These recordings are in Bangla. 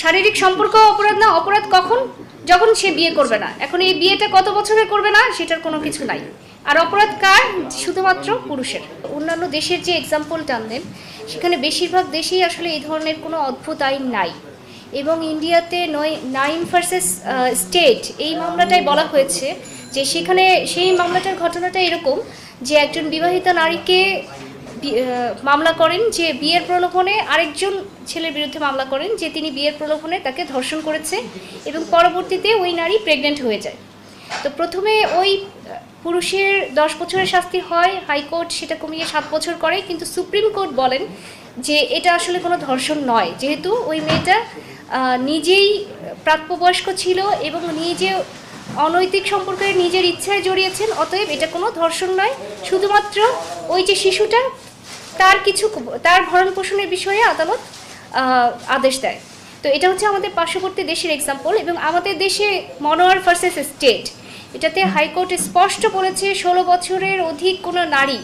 শারীরিক সম্পর্ক অপরাধ না, অপরাধ কখন? যখন সে বিয়ে করবে না। এখন এই বিয়েটা কত বছরে করবে না, সেটার কোনো কিছু নাই। আর অপরাধ কার? শুধুমাত্র পুরুষের। অন্যান্য দেশের যে এক্সাম্পল টানলেন সেখানে বেশিরভাগ দেশেই আসলে এই ধরনের কোনো অদ্ভুত আইন নাই। এবং ইন্ডিয়াতে নয় নাইন ভার্সেস স্টেট এই মামলাটাই বলা হয়েছে যে সেখানে সেই মামলাটার ঘটনাটা এরকম যে একজন বিবাহিতা নারীকে মামলা করেন যে বিয়ের প্রলোভনে আরেকজন ছেলের বিরুদ্ধে মামলা করেন যে তিনি বিয়ের প্রলোভনে তাকে ধর্ষণ করেছে এবং পরবর্তীতে ওই নারী প্রেগনেন্ট হয়ে যায়। তো প্রথমে ওই পুরুষের দশ বছরের শাস্তি হয়, হাইকোর্ট সেটা কমিয়ে সাত বছর করে, কিন্তু সুপ্রিম কোর্ট বলেন যে এটা আসলে কোনো ধর্ষণ নয়। যেহেতু ওই মেয়েটা নিজেই প্রাপ্তবয়স্ক ছিল এবং নিজে অনৈতিক সম্পর্কে নিজের ইচ্ছায় জড়িয়েছেন, অতএব এটা কোনো ধর্ষণ নয়। শুধুমাত্র ওই যে শিশুটা তার কিছু তার ভরণ পোষণের বিষয়ে আদালত আদেশ দেয়। তো এটা হচ্ছে আমাদের পার্শ্ববর্তী দেশের এক্সাম্পল এবং আমাদের দেশে মনোয়ার ভার্সেস স্টেট এটাতে হাইকোর্ট স্পষ্ট বলেছে ষোলো বছরের অধিক কোনো নারী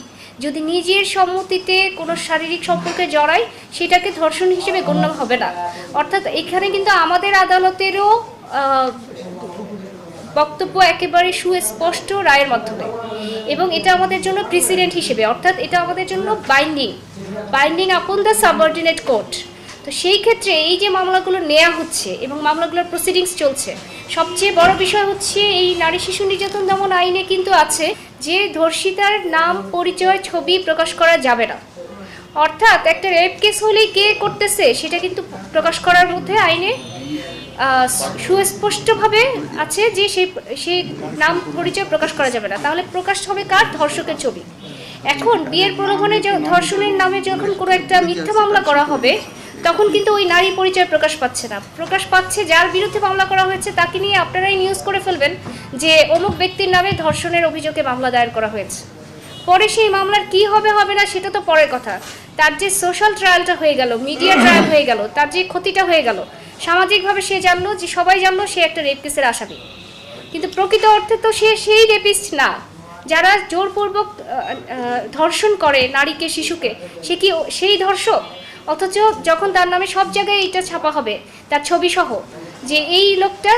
যদি নিজের সম্মতিতে কোনো শারীরিক সম্পর্কে জড়ায় সেটাকে ধর্ষণ হিসেবে গণ্য হবে না। অর্থাৎ এখানে কিন্তু আমাদের আদালতেরও বক্তব্য একেবারে সুস্পষ্ট রায়ের মাধ্যমে। এবং এটা আমাদের জন্য প্রেসিডেন্ট হিসেবে, অর্থাৎ এটা আমাদের জন্য binding binding upon the subordinate court তো সেই ক্ষেত্রে এই যে মামলাগুলো নেওয়া হচ্ছে এবং মামলাগুলোর প্রসিডিংস চলছে, সবচেয়ে বড় বিষয় হচ্ছে এই নারী শিশু নির্যাতন দমন আইনে কিন্তু আছে যে ধর্ষিতার নাম, পরিচয়, ছবি প্রকাশ করা যাবে না। অর্থাৎ একটা রেপ কেস হলেই কে করতেছে, সেটা কিন্তু প্রকাশ করার মধ্যে আইনে সুস্পষ্টভাবে আছে যে সেই সেই নাম পরিচয় প্রকাশ করা যাবে না। তাহলে প্রকাশ হবে কার? ধর্ষকের ছবি। এখন বিয়ের প্রলোভনে ধর্ষণের নামে যখন কোনো একটা মিথ্যা মামলা করা হবে, তখন কিন্তু ওই নারী পরিচয় প্রকাশ পাচ্ছে না। প্রকাশ পাচ্ছে যার বিরুদ্ধে মামলা করা হয়েছে, তাকে নিয়ে আপনারাই নিউজ করে ফেলবেন যে অমুক ব্যক্তির নামে ধর্ষণের অভিযোগে মামলা দায়ের করা হয়েছে। পরে সেই মামলার কি হবে হবে না, সেটা তো পরের কথা। তার যে সোশ্যাল ট্রায়ালটা হয়ে গেল মিডিয়া ট্রায়াল হয়ে গেল, তার যে ক্ষতিটা হয়ে গেল সামাজিকভাবে সে জানলো যে সবাই জানলো সে একটা রেপ কেসের আসামি। কিন্তু প্রকৃত অর্থে তো সে সেই রেপিস্ট না, যারা জোরপূর্বক ধর্ষণ করে নারীকে, শিশুকে। সে কি সেই ধর্ষক? অথচ যখন তার নামে সব জায়গায় এইটা ছাপা হবে, তার ছবি সহ যে এই লোকটা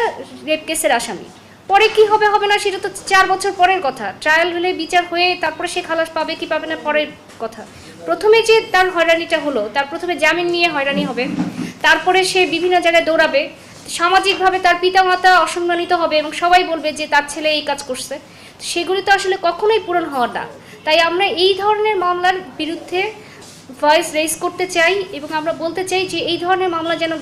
রেপ কেসের আসামি। পরে কি হবে হবে না সেটা তো চার বছর পরের কথা। ট্রায়াল হলে বিচার হয়ে তারপরে সে খালাস পাবে কি পাবে না পরের কথা। প্রথমে যে তার হয়রানিটা হলো, তার প্রথমে জামিন নিয়ে হয়রানি হবে। তারপরে সে বিভিন্ন জায়গায় দৌড়াবে। সামাজিকভাবে তার পিতা মাতা অসম্মানিত হবে এবং সবাই বলবে যে তার ছেলে এই কাজ করছে। সেগুলি তো আসলে কখনোই পূরণ হওয়ার না। তাই আমরা এই ধরনের মামলার বিরুদ্ধে ভয়েস রেজ করতে চাই এবং আমরা বলতে চাই যে এই ধরনের মামলা যেন